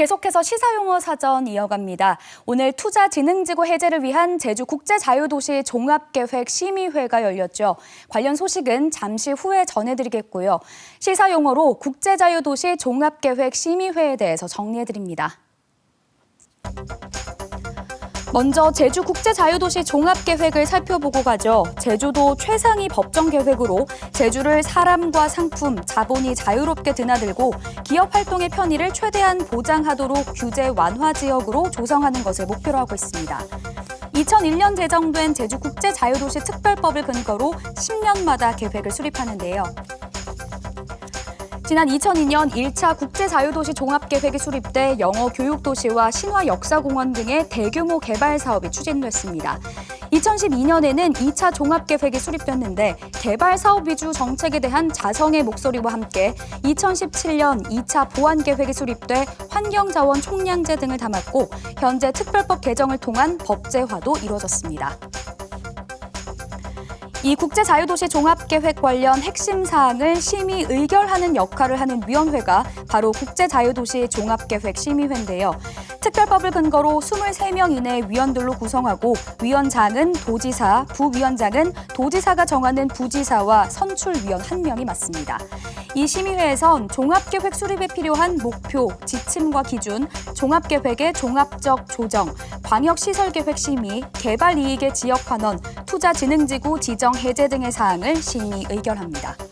계속해서 시사용어 사전 이어갑니다. 오늘 투자진흥지구 해제를 위한 제주 국제자유도시 종합계획 심의회가 열렸죠. 관련 소식은 잠시 후에 전해드리겠고요. 시사용어로 국제자유도시 종합계획 심의회에 대해서 정리해드립니다. 먼저 제주 국제자유도시 종합계획을 살펴보고 가죠. 제주도 최상위 법정 계획으로 제주를 사람과 상품, 자본이 자유롭게 드나들고 기업 활동의 편의를 최대한 보장하도록 규제 완화 지역으로 조성하는 것을 목표로 하고 있습니다. 2001년 제정된 제주 국제자유도시 특별법을 근거로 10년마다 계획을 수립하는데요. 지난 2002년 1차 국제자유도시 종합계획이 수립돼 영어 교육도시와 신화 역사공원 등의 대규모 개발 사업이 추진됐습니다. 2012년에는 2차 종합계획이 수립됐는데 개발 사업 위주 정책에 대한 자성의 목소리와 함께 2017년 2차 보완계획이 수립돼 환경자원 총량제 등을 담았고 현재 특별법 개정을 통한 법제화도 이루어졌습니다. 이 국제자유도시 종합계획 관련 핵심 사항을 심의 의결하는 역할을 하는 위원회가 바로 국제자유도시 종합계획 심의회인데요. 특별법을 근거로 23명 이내 위원들로 구성하고 위원장은 도지사, 부위원장은 도지사가 정하는 부지사와 선출위원 한명이 맡습니다. 이 심의회에선 종합계획 수립에 필요한 목표, 지침과 기준, 종합계획의 종합적 조정, 광역시설계획 심의, 개발 이익의 지역 환원, 투자진흥지구 지정 해제 등의 사항을 심의 의결합니다.